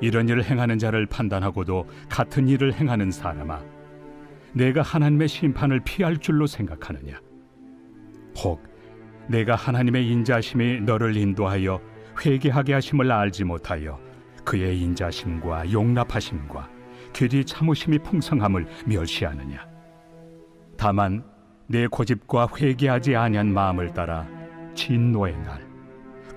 이런 일을 행하는 자를 판단하고도 같은 일을 행하는 사람아 내가 하나님의 심판을 피할 줄로 생각하느냐? 혹 내가 하나님의 인자심이 너를 인도하여 회개하게 하심을 알지 못하여 그의 인자심과 용납하심과 길이 참으심이 풍성함을 멸시하느냐? 다만 내 고집과 회개하지 아니한 마음을 따라 진노의 날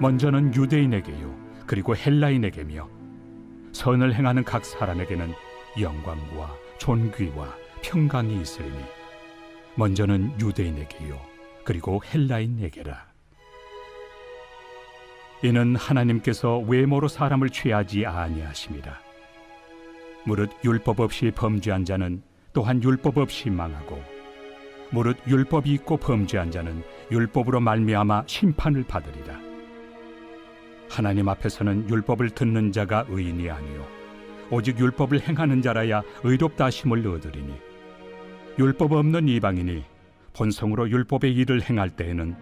먼저는 유대인에게요. 그리고 헬라인에게며 선을 행하는 각 사람에게는 영광과 존귀와 평강이 있으리니 먼저는 유대인에게요. 그리고 헬라인에게라. 이는 하나님께서 외모로 사람을 취하지 아니하심이라 무릇 율법 없이 범죄한 자는 또한 율법 없이 망하고 무릇 율법이 있고 범죄한 자는 율법으로 말미암아 심판을 받으리라 하나님 앞에서는 율법을 듣는 자가 의인이 아니요. 오직 율법을 행하는 자라야 의롭다 하심을 얻으리니. 율법 없는 이방인이 본성으로 율법의 일을 행할 때에는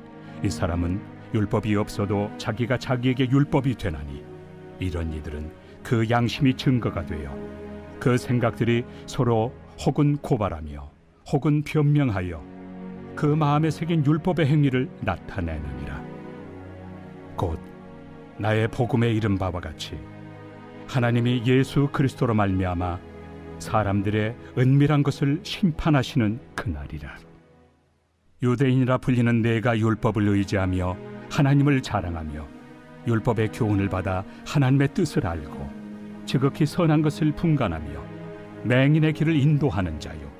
이 사람은 율법이 없어도 자기가 자기에게 율법이 되나니 이런 이들은 그 양심이 증거가 되어 그 생각들이 서로 혹은 고발하며 혹은 변명하여 그 마음에 새긴 율법의 행위를 나타내느니라. 곧 나의 복음의 이름 바와 같이 하나님이 예수 그리스도로 말미암아 사람들의 은밀한 것을 심판하시는 그날이라. 유대인이라 불리는 내가 율법을 의지하며 하나님을 자랑하며 율법의 교훈을 받아 하나님의 뜻을 알고 지극히 선한 것을 분간하며 맹인의 길을 인도하는 자요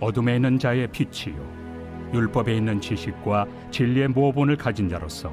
어둠에 있는 자의 빛이요 율법에 있는 지식과 진리의 모본을 가진 자로서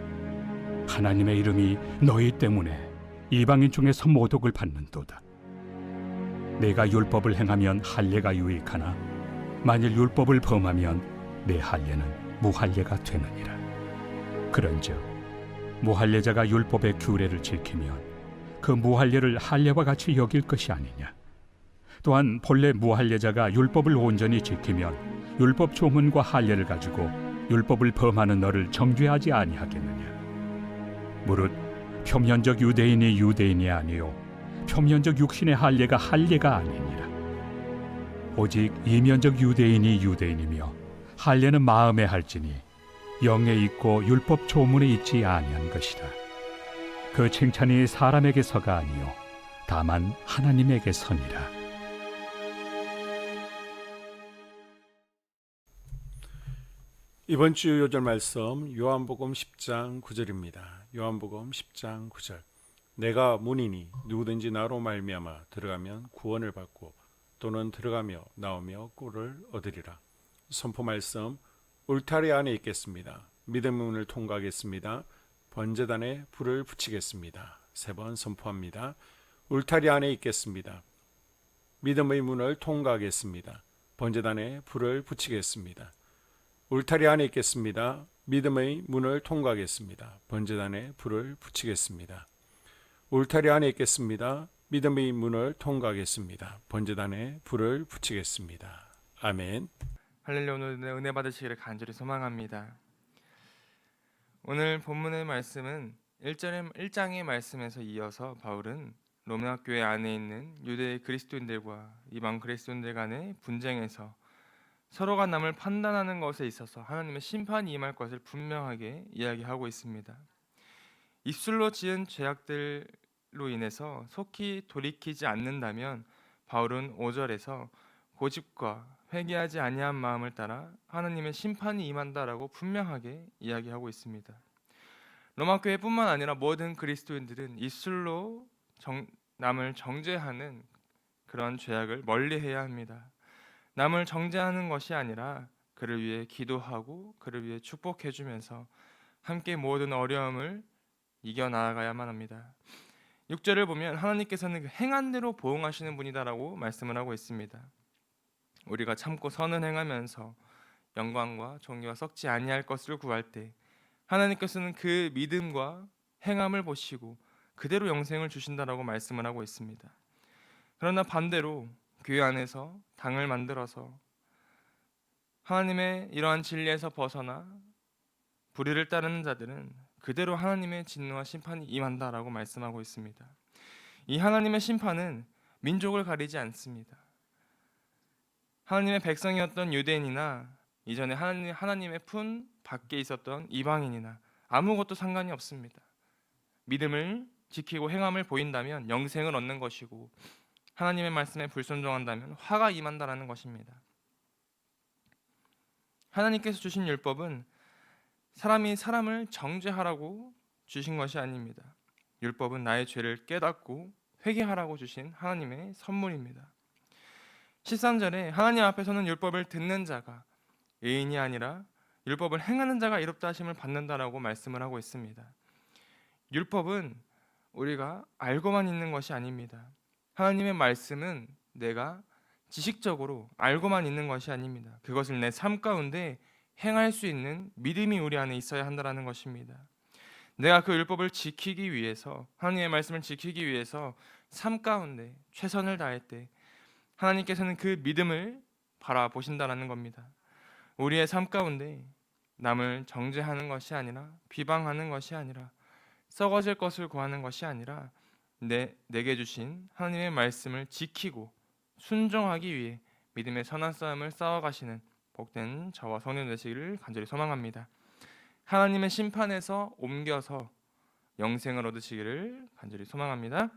하나님의 이름이 너희 때문에 이방인 중에서 모독을 받는도다. 내가 율법을 행하면 할례가 유익하나 만일 율법을 범하면 내 할례는 무할례가 되느니라. 그런즉 무할례자가 율법의 규례를 지키면 그 무할례를 할례와 같이 여길 것이 아니냐. 또한 본래 무할례자가 율법을 온전히 지키면 율법 조문과 할례를 가지고 율법을 범하는 너를 정죄하지 아니하겠느냐. 무릇 표면적 유대인이 유대인이 아니요 표면적 육신의 할례가 할례가 아니니라. 오직 이면적 유대인이 유대인이며 할례는 마음에 할지니 영에 있고 율법 조문에 있지 아니한 것이라. 그 칭찬이 사람에게서가 아니요 다만 하나님에게서니라 이번 주 요절 말씀 요한복음 10장 9절입니다. 요한복음 10장 9절. 내가 문이니 누구든지 나로 말미암아 들어가면 구원을 받고 또는 들어가며 나오며 꿀을 얻으리라. 선포 말씀 울타리 안에 있겠습니다. 믿음의 문을 통과하겠습니다. 번제단에 불을 붙이겠습니다. 세 번 선포합니다. 울타리 안에 있겠습니다. 믿음의 문을 통과하겠습니다. 번제단에 불을 붙이겠습니다. 울타리 안에 있겠습니다. 믿음의 문을 통과하겠습니다. 번제단에 불을 붙이겠습니다. 울타리 안에 있겠습니다. 믿음의 문을 통과하겠습니다. 번제단에 불을 붙이겠습니다. 아멘. 할렐루야 오늘 은혜 받으시기를 간절히 소망합니다. 오늘 본문의 말씀은 1절의 1장의 말씀에서 이어서 바울은 로마 교회 안에 있는 유대 그리스도인들과 이방 그리스도인들 간의 분쟁에서 서로가 남을 판단하는 것에 있어서 하나님의 심판이 임할 것을 분명하게 이야기하고 있습니다. 입술로 지은 죄악들로 인해서 속히 돌이키지 않는다면 바울은 5절에서 고집과 회개하지 아니한 마음을 따라 하나님의 심판이 임한다라고 분명하게 이야기하고 있습니다. 로마 교회뿐만 아니라 모든 그리스도인들은 입술로 정, 남을 정죄하는 그런 죄악을 멀리해야 합니다. 남을 정죄하는 것이 아니라 그를 위해 기도하고 그를 위해 축복해 주면서 함께 모든 어려움을 이겨 나아가야만 합니다. 6절을 보면 하나님께서는 그 행한 대로 보응하시는 분이다라고 말씀을 하고 있습니다. 우리가 참고 선을 행하면서 영광과 존귀와 썩지 아니할 것을 구할 때 하나님께서는 그 믿음과 행함을 보시고 그대로 영생을 주신다라고 말씀을 하고 있습니다. 그러나 반대로 교회 안에서 당을 만들어서 하나님의 이러한 진리에서 벗어나 불의를 따르는 자들은 그대로 하나님의 진노와 심판이 임한다라고 말씀하고 있습니다. 이 하나님의 심판은 민족을 가리지 않습니다. 하나님의 백성이었던 유대인이나 이전에 하나님, 하나님의 품 밖에 있었던 이방인이나 아무것도 상관이 없습니다. 믿음을 지키고 행함을 보인다면 영생을 얻는 것이고 하나님의 말씀에 불순종한다면 화가 임한다라는 것입니다. 하나님께서 주신 율법은 사람이 사람을 정죄하라고 주신 것이 아닙니다. 율법은 나의 죄를 깨닫고 회개하라고 주신 하나님의 선물입니다. 13절에 하나님 앞에서는 율법을 듣는 자가 의인이 아니라 율법을 행하는 자가 이롭다 하심을 받는다라고 말씀을 하고 있습니다. 율법은 우리가 알고만 있는 것이 아닙니다. 하나님의 말씀은 내가 지식적으로 알고만 있는 것이 아닙니다. 그것을 내 삶 가운데 행할 수 있는 믿음이 우리 안에 있어야 한다라는 것입니다. 내가 그 율법을 지키기 위해서 하나님의 말씀을 지키기 위해서 삶 가운데 최선을 다할 때 하나님께서는 그 믿음을 바라보신다라는 겁니다. 우리의 삶 가운데 남을 정죄하는 것이 아니라 비방하는 것이 아니라 썩어질 것을 구하는 것이 아니라 내 내게 주신 하나님의 말씀을 지키고 순종하기 위해 믿음의 선한 싸움을 싸워가시는 복된 저와 성령 되시기를 간절히 소망합니다. 하나님의 심판에서 옮겨서 영생을 얻으시기를 간절히 소망합니다.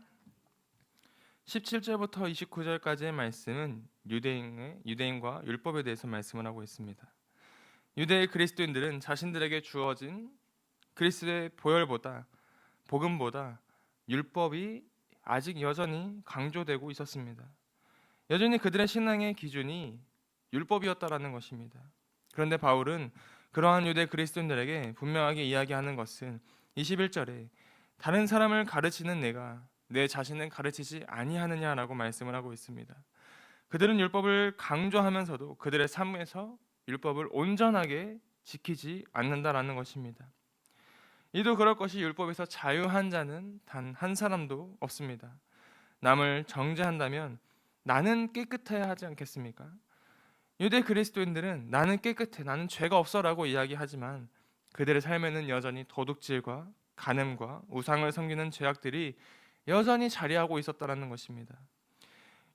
17절부터 29절까지의 말씀은 유대인의 유대인과 율법에 대해서 말씀을 하고 있습니다. 유대의 그리스도인들은 자신들에게 주어진 그리스도의 보혈보다 복음보다 율법이 아직 여전히 강조되고 있었습니다. 여전히 그들의 신앙의 기준이 율법이었다라는 것입니다. 그런데 바울은 그러한 유대 그리스도인들에게 분명하게 이야기하는 것은 21절에 다른 사람을 가르치는 내가 내 자신을 가르치지 아니하느냐라고 말씀을 하고 있습니다. 그들은 율법을 강조하면서도 그들의 삶에서 율법을 온전하게 지키지 않는다라는 것입니다. 이도 그럴 것이 율법에서 자유한 자는 단 한 사람도 없습니다. 남을 정죄한다면 나는 깨끗해야 하지 않겠습니까? 유대 그리스도인들은 나는 깨끗해, 나는 죄가 없어라고 이야기하지만 그들의 삶에는 여전히 도둑질과 간음과 우상을 섬기는 죄악들이 여전히 자리하고 있었다라는 것입니다.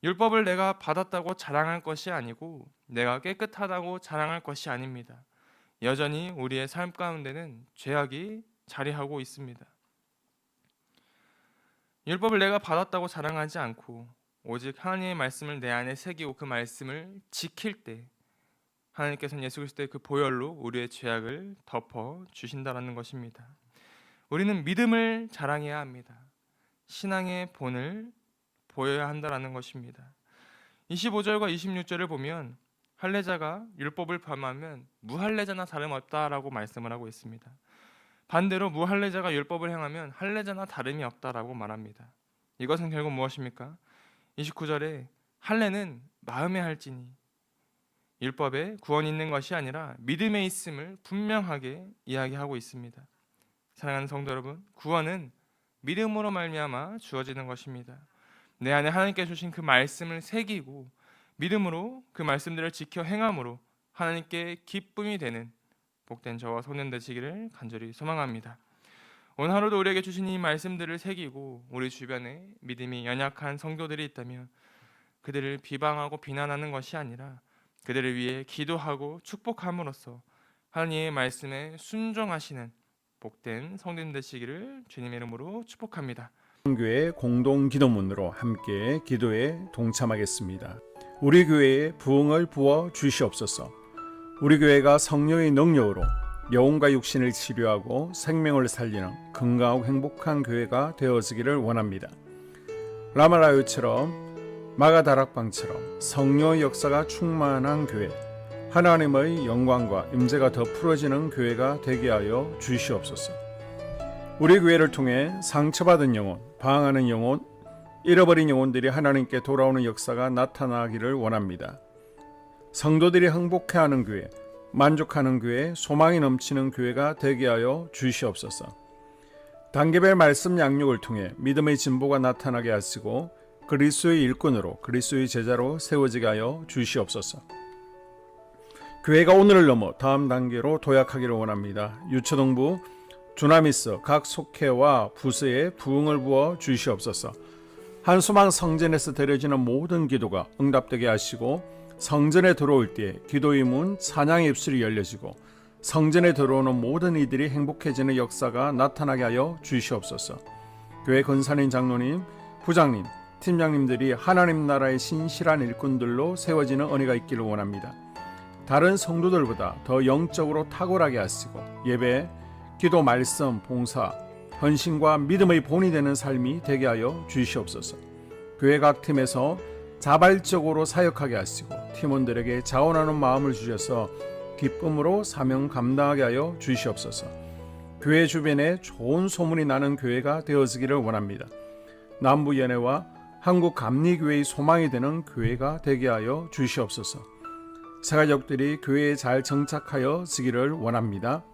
율법을 내가 받았다고 자랑할 것이 아니고 내가 깨끗하다고 자랑할 것이 아닙니다. 여전히 우리의 삶 가운데는 죄악이 자리하고 있습니다. 율법을 내가 받았다고 자랑하지 않고 오직 하나님의 말씀을 내 안에 새기고 그 말씀을 지킬 때 하나님께서는 예수 그리스도의 그 보혈로 우리의 죄악을 덮어 주신다라는 것입니다. 우리는 믿음을 자랑해야 합니다. 신앙의 본을 보여야 한다라는 것입니다. 25절과 26절을 보면 할례자가 율법을 범하면 무할례자나 다름없다라고 말씀을 하고 있습니다. 반대로 무할례자가 율법을 행하면 할례자나 다름이 없다라고 말합니다. 이것은 결국 무엇입니까? 29절에 할례는 마음에 할지니 율법에 구원이 있는 것이 아니라 믿음에 있음을 분명하게 이야기하고 있습니다. 사랑하는 성도 여러분, 구원은 믿음으로 말미암아 주어지는 것입니다. 내 안에 하나님께 주신 그 말씀을 새기고 믿음으로 그 말씀들을 지켜 행함으로 하나님께 기쁨이 되는 복된 저와 소년 되시기를 간절히 소망합니다. 오늘 하루도 우리에게 주신 이 말씀들을 새기고 우리 주변에 믿음이 연약한 성도들이 있다면 그들을 비방하고 비난하는 것이 아니라 그들을 위해 기도하고 축복함으로써 하나님의 말씀에 순종하시는 복된 성도님 되시기를 주님의 이름으로 축복합니다. 교회 공동 기도문으로 함께 기도에 동참하겠습니다. 우리 교회에 부흥을 부어 주시옵소서. 우리 교회가 성령의 능력으로 영혼과 육신을 치료하고 생명을 살리는 건강하고 행복한 교회가 되어지기를 원합니다. 라마라요처럼 마가다락방처럼 성령의 역사가 충만한 교회, 하나님의 영광과 임재가 더 풀어지는 교회가 되게 하여 주시옵소서. 우리 교회를 통해 상처받은 영혼, 방황하는 영혼, 잃어버린 영혼들이 하나님께 돌아오는 역사가 나타나기를 원합니다. 성도들이 행복해하는 교회, 만족하는 교회, 소망이 넘치는 교회가 되게 하여 주시옵소서. 단계별 말씀 양육을 통해 믿음의 진보가 나타나게 하시고 그리스도의 일꾼으로 그리스도의 제자로 세워지게 하여 주시옵소서. 교회가 오늘을 넘어 다음 단계로 도약하기를 원합니다. 유초동부 주남이스 각 속회와 부서에 부흥을 부어 주시옵소서. 한수망 성전에서 드려지는 모든 기도가 응답되게 하시고 성전에 들어올 때 기도의 문 찬양의 입술이 열려지고 성전에 들어오는 모든 이들이 행복해지는 역사가 나타나게 하여 주시옵소서. 교회 권사님 장로님, 부장님, 팀장님들이 하나님 나라의 신실한 일꾼들로 세워지는 은혜가 있기를 원합니다. 다른 성도들보다 더 영적으로 탁월하게 하시고 예배, 기도, 말씀, 봉사, 헌신과 믿음의 본이 되는 삶이 되게 하여 주시옵소서. 교회 각 팀에서 자발적으로 사역하게 하시고 팀원들에게 자원하는 마음을 주셔서 기쁨으로 사명 감당하게 하여 주시옵소서. 교회 주변에 좋은 소문이 나는 교회가 되어지기를 원합니다. 남부 연회와 한국 감리교회의 소망이 되는 교회가 되게 하여 주시옵소서. 새가족들이 교회에 잘 정착하여 지기를 원합니다.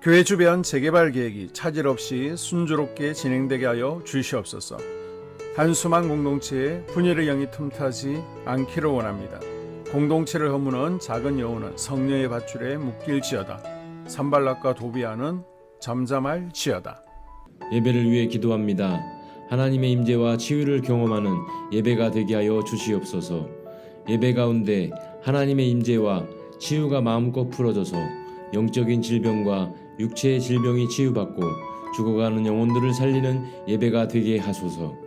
교회 주변 재개발 계획이 차질 없이 순조롭게 진행되게 하여 주시옵소서. 한수만 공동체에 분열의 영이 틈타지 않기를 원합니다. 공동체를 허무는 작은 여우는 성령의 밧줄에 묶일지어다. 산발락과 도비아는 잠잠할지어다. 예배를 위해 기도합니다. 하나님의 임재와 치유를 경험하는 예배가 되게 하여 주시옵소서. 예배 가운데 하나님의 임재와 치유가 마음껏 풀어져서 영적인 질병과 육체의 질병이 치유받고 죽어가는 영혼들을 살리는 예배가 되게 하소서.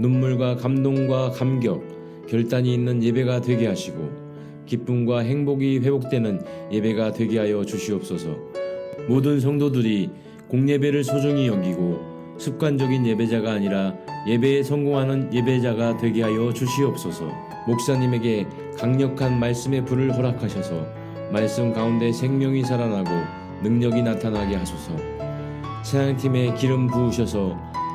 눈물과 감동과 감격, 결단이 있는 예배가 되게 하시고 기쁨과 행복이 회복되는 예배가 되게 하여 주시옵소서. 모든 성도들이 공예배를 소중히 여기고 습관적인 예배자가 아니라 예배에 성공하는 예배자가 되게 하여 주시옵소서. 목사님에게 강력한 말씀의 불을 허락하셔서 말씀 가운데 생명이 살아나고 능력이 나타나게 하소서. 찬양팀에 기름 부으셔서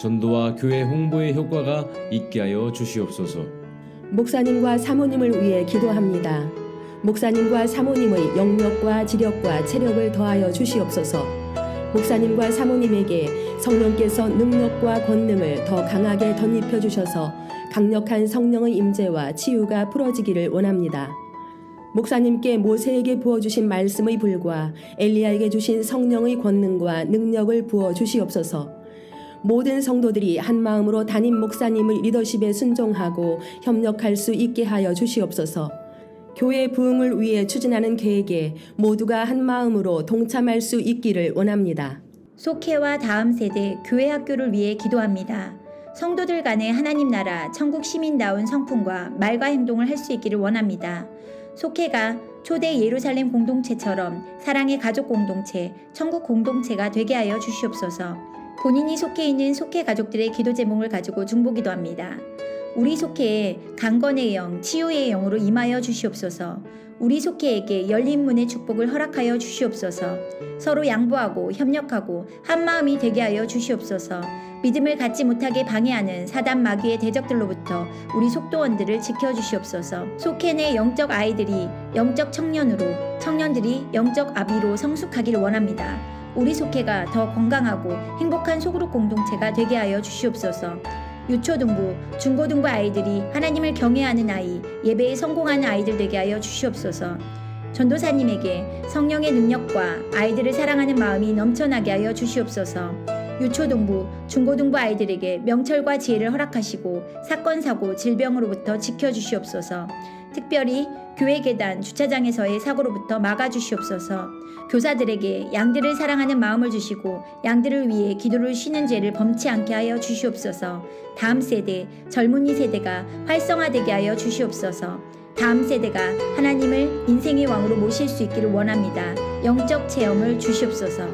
전도와 교회 홍보의 효과가 있게 하여 주시옵소서. 목사님과 사모님을 위해 기도합니다. 목사님과 사모님의 영력과 지력과 체력을 더하여 주시옵소서. 목사님과 사모님에게 성령께서 능력과 권능을 더 강하게 덧입혀 주셔서 강력한 성령의 임재와 치유가 풀어지기를 원합니다. 목사님께 모세에게 부어주신 말씀의 불과 엘리야에게 주신 성령의 권능과 능력을 부어 주시옵소서. 모든 성도들이 한 마음으로 담임 목사님의 리더십에 순종하고 협력할 수 있게 하여 주시옵소서. 교회 부흥을 위해 추진하는 계획에 모두가 한 마음으로 동참할 수 있기를 원합니다. 속회와 다음 세대 교회 학교를 위해 기도합니다. 성도들 간의 하나님 나라 천국 시민다운 성품과 말과 행동을 할 수 있기를 원합니다. 속회가 초대 예루살렘 공동체처럼 사랑의 가족 공동체, 천국 공동체가 되게 하여 주시옵소서. 본인이 속해 있는 속해 가족들의 기도 제목을 가지고 중보 기도 합니다. 우리 속해에 강건의 영, 치유의 영으로 임하여 주시옵소서. 우리 속해에게 열린 문의 축복을 허락하여 주시옵소서. 서로 양보하고 협력하고 한 마음이 되게 하여 주시옵소서. 믿음을 갖지 못하게 방해하는 사단 마귀의 대적들로부터 우리 속도원들을 지켜 주시옵소서. 속해 내 영적 아이들이 영적 청년으로, 청년들이 영적 아비로 성숙하기를 원합니다. 우리 속해가 더 건강하고 행복한 소그룹 공동체가 되게 하여 주시옵소서. 유초등부, 중고등부 아이들이 하나님을 경외하는 아이, 예배에 성공하는 아이들 되게 하여 주시옵소서. 전도사님에게 성령의 능력과 아이들을 사랑하는 마음이 넘쳐나게 하여 주시옵소서. 유초등부, 중고등부 아이들에게 명철과 지혜를 허락하시고 사건, 사고, 질병으로부터 지켜주시옵소서. 특별히 교회 계단, 주차장에서의 사고로부터 막아주시옵소서. 교사들에게 양들을 사랑하는 마음을 주시고 양들을 위해 기도를 쉬는 죄를 범치 않게 하여 주시옵소서. 다음 세대, 젊은이 세대가 활성화되게 하여 주시옵소서. 다음 세대가 하나님을 인생의 왕으로 모실 수 있기를 원합니다. 영적 체험을 주시옵소서.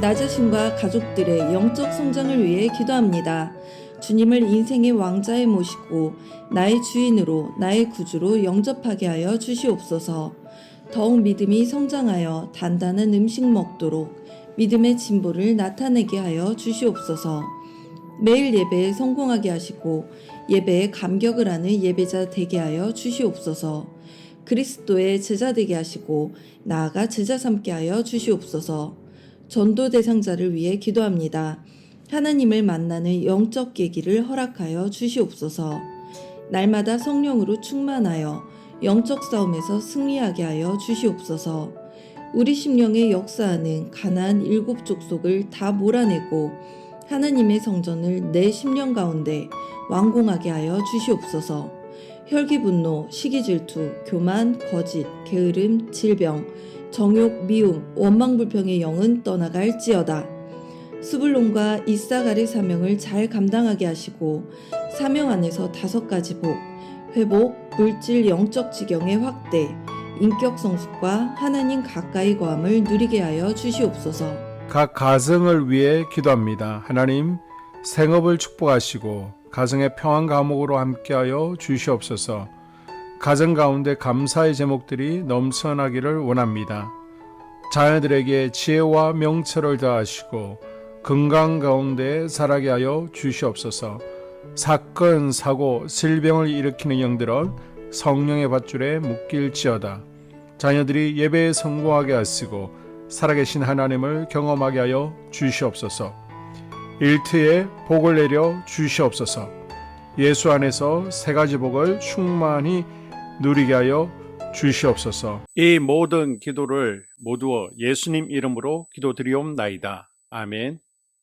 나 자신과 가족들의 영적 성장을 위해 기도합니다. 주님을 인생의 왕자에 모시고 나의 주인으로 나의 구주로 영접하게 하여 주시옵소서. 더욱 믿음이 성장하여 단단한 음식 먹도록 믿음의 진보를 나타내게 하여 주시옵소서. 매일 예배에 성공하게 하시고 예배에 감격을 하는 예배자 되게 하여 주시옵소서. 그리스도의 제자 되게 하시고 나아가 제자 삼게 하여 주시옵소서. 전도 대상자를 위해 기도합니다. 하나님을 만나는 영적 계기를 허락하여 주시옵소서. 날마다 성령으로 충만하여 영적 싸움에서 승리하게 하여 주시옵소서. 우리 심령에 역사하는 가나안 일곱 족속을 다 몰아내고 하나님의 성전을 내 심령 가운데 완공하게 하여 주시옵소서. 혈기 분노, 시기 질투, 교만, 거짓, 게으름, 질병, 정욕, 미움, 원망 불평의 영은 떠나갈지어다. 수불론과 이사가리 사명을 잘 감당하게 하시고 사명 안에서 다섯 가지 복, 회복, 물질 영적 지경의 확대, 인격 성숙과 하나님 가까이 거함을 누리게 하여 주시옵소서. 각 가정을 위해 기도합니다. 하나님 생업을 축복하시고 가정의 평안 감옥으로 함께하여 주시옵소서. 가정 가운데 감사의 제목들이 넘쳐나기를 원합니다. 자녀들에게 지혜와 명철을 더하시고 건강 가운데 자라게 하여 주시옵소서. 사건, 사고, 질병을 일으키는 영들은 성령의 밧줄에 묶일지어다. 자녀들이 예배에 성공하게 하시고 살아계신 하나님을 경험하게 하여 주시옵소서. 일트에 복을 내려 주시옵소서. 예수 안에서 세 가지 복을 충만히 누리게 하여 주시옵소서. 이 모든 기도를 모두 예수님 이름으로 기도드리옵나이다. 아멘.